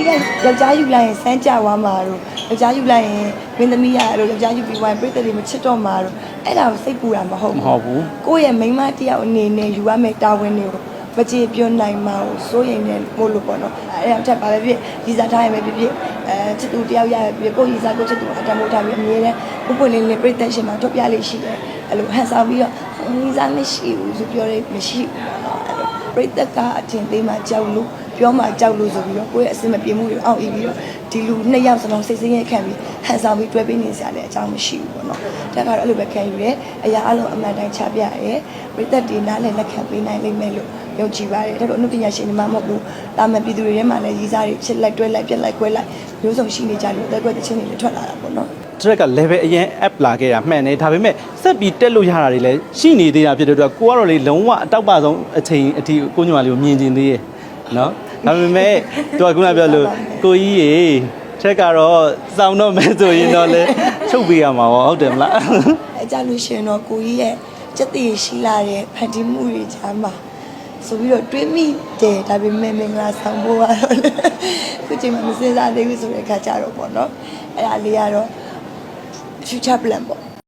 ဒီကယောက်ျားယူလိုက်ရင်စမ်းကြွားမှာတော့ယောက်ျားယူလိုက်ရင်မင်းသမီးရတော့ယောက်ျားယူပြီးဝိုင်းပြည့်တဲ့တွေမချစ်တော့မှာတော့အဲ့ဒါကိုစိတ်ပူတာမဟုတ်မဘူးဟုတ်ဘူးကိုယ့်ရဲ့မိန်းမတစ်ယောက်အနေနဲ့ယူရမယ့်တာဝန်တွေကိုမကြည်ပြွနိုင်မှာကိုစိုးရိမ်နေမို့လို့ပေါ့နော်အဲ့ဒါတက်ပါပဲဖြစ်ဒီစားထားရမယ်ဖြစ်ဖြစ်အဲချစ်သူတယောက်ရရဖြစ်ကိုယ့်ရီစားကိုချစ်သူအတမိုးထားပြီးအမြဲတမ်းဥပ္ပလင်းလေးပြည့်တဲ့ရှင်မှာထုတ်ပြလေးရှိတယ်အဲ့လိုဟန်ဆောင်ပြီးတော့ရီစားမရှိဘူးဆိုပြောရဲမရှိဘူးပေါ့နော်အဲ့လိုပြည့်သက်ကအထင်သေးမှကြောက်လို့ ပြောမှကြောက်လို့ဆိုပြီးတော့ကိုယ့်ရဲ့အစင်မပြေမှုတွေအောက်အီးပြီးတော့ဒီလူနှစ်ယောက်စလုံးစိတ်ဆင်းရဲခံပြီးဟန်ဆောင်ပြီးတွဲပေးနေစရာလည်းအကြောင်းမရှိဘူးပေါ့နော်တက်ကတော့အဲ့လိုပဲခံယူရဲအရာအလုံးအမှန်တိုင်းချပြရဲပြည့်သက်ဒီနားလည်းလက်ခံပေးနိုင်လိမ့်မယ်လို့ယုံကြည်ပါတယ်ဒါတော့အနုပညာရှင်တွေမှမဟုတ်ဘူးတာမန်ပြည်သူတွေထဲမှာလည်းရီးစားတွေချစ်လိုက်တွဲလိုက်ပြက်လိုက်ခွဲလိုက်မျိုးစုံရှိနေကြလို့တက်ကွက်တဲ့ချင်းတွေလည်းထွက်လာတာပေါ့နော်တရက်က level အရင် app လာခဲ့တာမှန်တယ်ဒါပေမဲ့ဆက်ပြီးတက်လို့ရတာတွေလည်းရှိနေသေးတာဖြစ်တဲ့အတွက်ကိုကတော့လေလုံးဝအတောက်ပဆုံးအချိန်အထိကိုညွှန်လေးကိုမြင်ကျင်သေးရဲ့နော် ဒါပေမဲ့သူကခုနပြောလို့ကိုကြီးရေတရက်ကတော့စောင်းတော့မယ်ဆိုရင်တော့လေချုပ်ပေးရမှာပေါ့ဟုတ်တယ်မလားအဲကြလို့ရှရင်တော့ကိုကြီးရဲ့စက်တည်ရှိလာတဲ့ဖန်တီးမှုတွေကြားမှာဆိုပြီးတော့တွေးမိတယ်ဒါပေမဲ့မင်္ဂလာဆောင်ဖို့ကတော့လေခုချိန်မှာမစင်စားသေးဘူးဆိုတဲ့အခါကျတော့ပေါ့နော်အဲ့ဒါလေးကတော့ future plan ပေါ့